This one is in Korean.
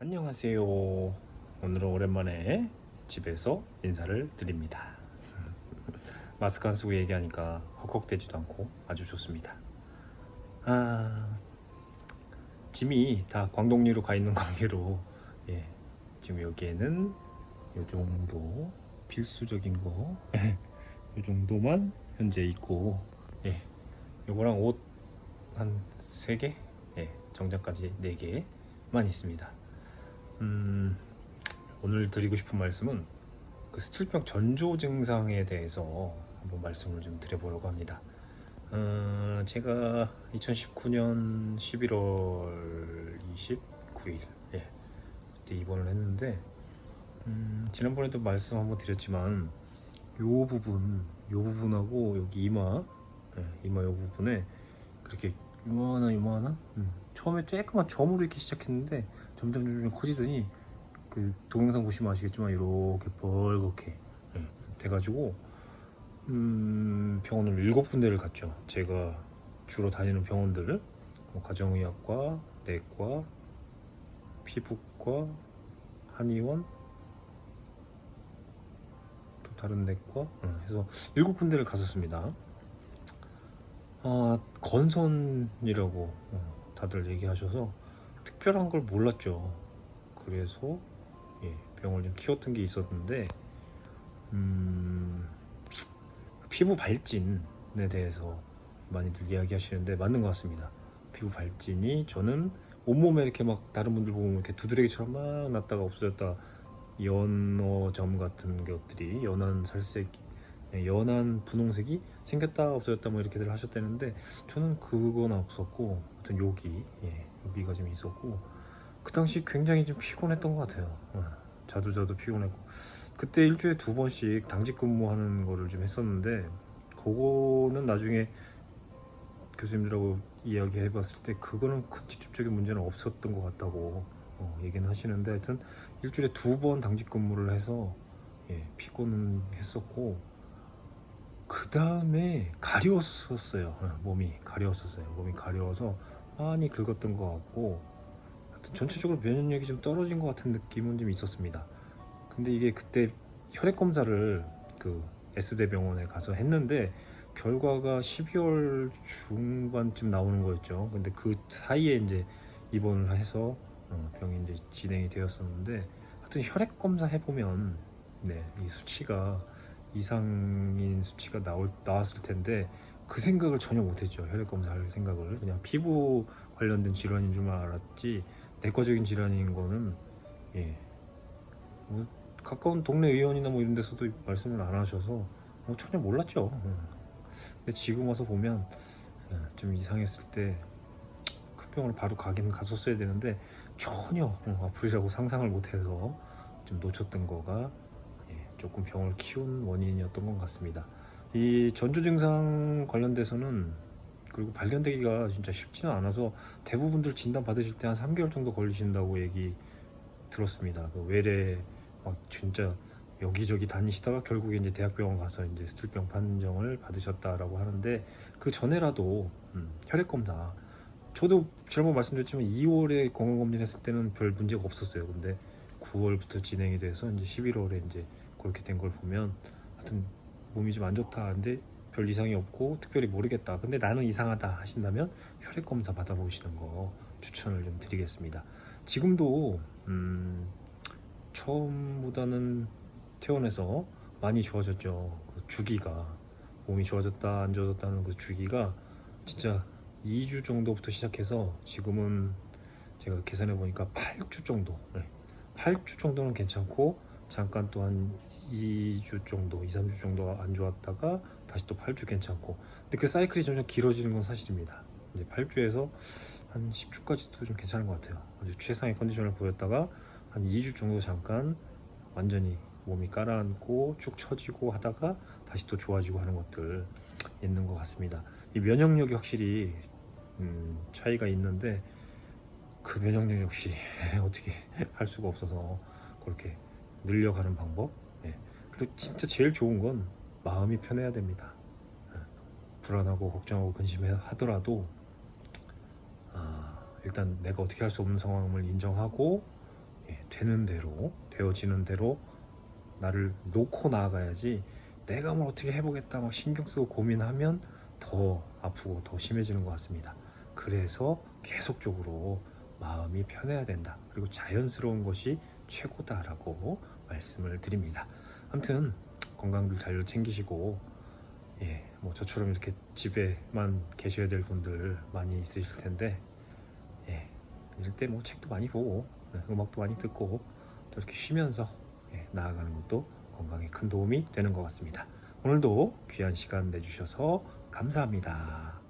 안녕하세요. 오늘은 오랜만에 집에서 인사를 드립니다. 마스크 안 쓰고 얘기하니까 헉헉대지도 않고 아주 좋습니다. 아, 짐이 다 광동리로 가 있는 관계로 예, 지금 여기에는 요 정도 필수적인 거, 요 정도만 현재 있고, 예, 요거랑 옷한세 개, 예, 정장까지 네 개만 있습니다. 음, 오늘 드리고 싶은 말씀은 그 스틸병 전조 증상에 대해서 한번 말씀을 좀 드려보려고 합니다. 어, 제가 2019년 11월 29일 예, 그때 입원을 했는데 음, 지난번에도 말씀 한번 드렸지만 요 부분, 요 부분하고 여기 이마, 예, 이마 요 부분에 그렇게 요만한 요만한 음, 처음에 조그만 점으로 이렇게 시작했는데 점점 점점 커지더니 그 동영상 보시면 아시겠지만 이렇게 벌겋게 예, 돼가지고 음, 병원을 일곱 군데를 갔죠. 제가 주로 다니는 병원들을 뭐 가정의학과, 내과, 피부과, 한의원, 또 다른 내과 어, 해서 일곱 군데를 갔었습니다. 아, 건선이라고 어, 다들 얘기하셔서 특별한 걸 몰랐죠. 그래서 예, 병을 좀 키웠던 게 있었는데 음, 피부 발진에 대해서 많이들 이야기하시는데 맞는 것 같습니다. 피부 발진이 저는 온몸에 이렇게 막 다른 분들 보면 이렇게 두드러기처럼 막 났다가 없어졌다 연어점 같은 것들이 연한 살색 예, 연한 분홍색이 생겼다 없어졌다 뭐 이렇게들 하셨다는데 저는 그건 없었고 어떤 여기 예, 여기가 좀 있었고 그 당시 굉장히 좀 피곤했던 것 같아요. 어, 자도 자도 피곤했고 그때 일주일에 두 번씩 당직 근무하는 거를 좀 했었는데 그거는 나중에 교수님들하고 이야기해 봤을 때 그거는 큰 직접적인 문제는 없었던 것 같다고 어, 얘기는 하시는데 하여튼 일주일에 두 번 당직 근무를 해서 예, 피곤은 했었고 그 다음에 가려웠었어요. 어, 몸이 가려웠었어요. 몸이 가려워서 많이 긁었던 것 같고 하여튼 전체적으로 면역력이 좀 떨어진 것 같은 느낌은 좀 있었습니다. 근데 이게 그때 혈액 검사를 그 S대 병원에 가서 했는데 결과가 12월 중반쯤 나오는 거였죠. 근데 그 사이에 이제 입원을 해서 어, 병이 이제 진행이 되었었는데 하여튼 혈액 검사 해보면 네, 이 수치가 이상인 수치가 나올, 나왔을 텐데 그 생각을 전혀 못했죠. 혈액 검사할 생각을 그냥 피부 관련된 질환인 줄만 알았지 내과적인 질환인 거는 예. 뭐 가까운 동네 의원이나 뭐 이런 데서도 말씀을 안 하셔서 뭐 전혀 몰랐죠. 음. 근데 지금 와서 보면 예, 좀 이상했을 때 큰 병원을 바로 가긴 갔었어야 되는데 전혀 어, 아프리라고 상상을 못해서 좀 놓쳤던 거가 예, 조금 병을 키운 원인이었던 것 같습니다. 이 전조 증상 관련돼서는 그리고 발견되기가 진짜 쉽지는 않아서 대부분들 진단 받으실 때 한 3개월 정도 걸리신다고 얘기 들었습니다. 그 외래 막 진짜 여기저기 다니시다가 결국에 이제 대학병원 가서 이제 스틸병 판정을 받으셨다라고 하는데 그 전에라도 음, 혈액 검사 저도 지난번 말씀드렸지만 2월에 건강검진 했을 때는 별 문제가 없었어요. 근데 9월부터 진행이 돼서 이제 11월에 이제 그렇게 된 걸 보면 하여튼 몸이 좀 안 좋다. 근데 별 이상이 없고 특별히 모르겠다. 근데 나는 이상하다 하신다면 혈액 검사 받아보시는 거 추천을 좀 드리겠습니다. 지금도 음, 처음보다는 퇴원해서 많이 좋아졌죠. 그 주기가 몸이 좋아졌다 안 좋아졌다는 그 주기가 진짜 2주 정도부터 시작해서 지금은 제가 계산해 보니까 8주 정도. 네. 8주 정도는 괜찮고 잠깐 또 한 2주 정도, 2, 3주 정도 안 좋았다가 다시 또 8주 괜찮고. 근데 그 사이클이 점점 길어지는 건 사실입니다. 이제 8주에서 한 10주까지도 좀 괜찮은 것 같아요. 아주 최상의 컨디션을 보였다가 한 2주 정도 잠깐 완전히 몸이 가라앉고 쭉 처지고 하다가 다시 또 좋아지고 하는 것들 있는 것 같습니다. 이 면역력이 확실히 음, 차이가 있는데 그 면역력 역시 어떻게 할 수가 없어서 그렇게 늘려가는 방법. 예. 그리고 진짜 제일 좋은 건 마음이 편해야 됩니다. 예. 불안하고 걱정하고 근심해 하더라도 아, 일단 내가 어떻게 할 수 없는 상황을 인정하고 예, 되는 대로 되어지는 대로 나를 놓고 나아가야지 내가 뭘 어떻게 해보겠다 막 신경 쓰고 고민하면 더 아프고 더 심해지는 것 같습니다. 그래서 계속적으로 마음이 편해야 된다. 그리고 자연스러운 것이 최고다라고 말씀을 드립니다. 아무튼 건강들 잘 챙기시고 예, 뭐 저처럼 이렇게 집에만 계셔야 될 분들 많이 있으실 텐데 예, 이럴 때 뭐 책도 많이 보고 네, 음악도 많이 듣고 또 이렇게 쉬면서 예, 나아가는 것도 건강에 큰 도움이 되는 것 같습니다. 오늘도 귀한 시간 내주셔서 감사합니다.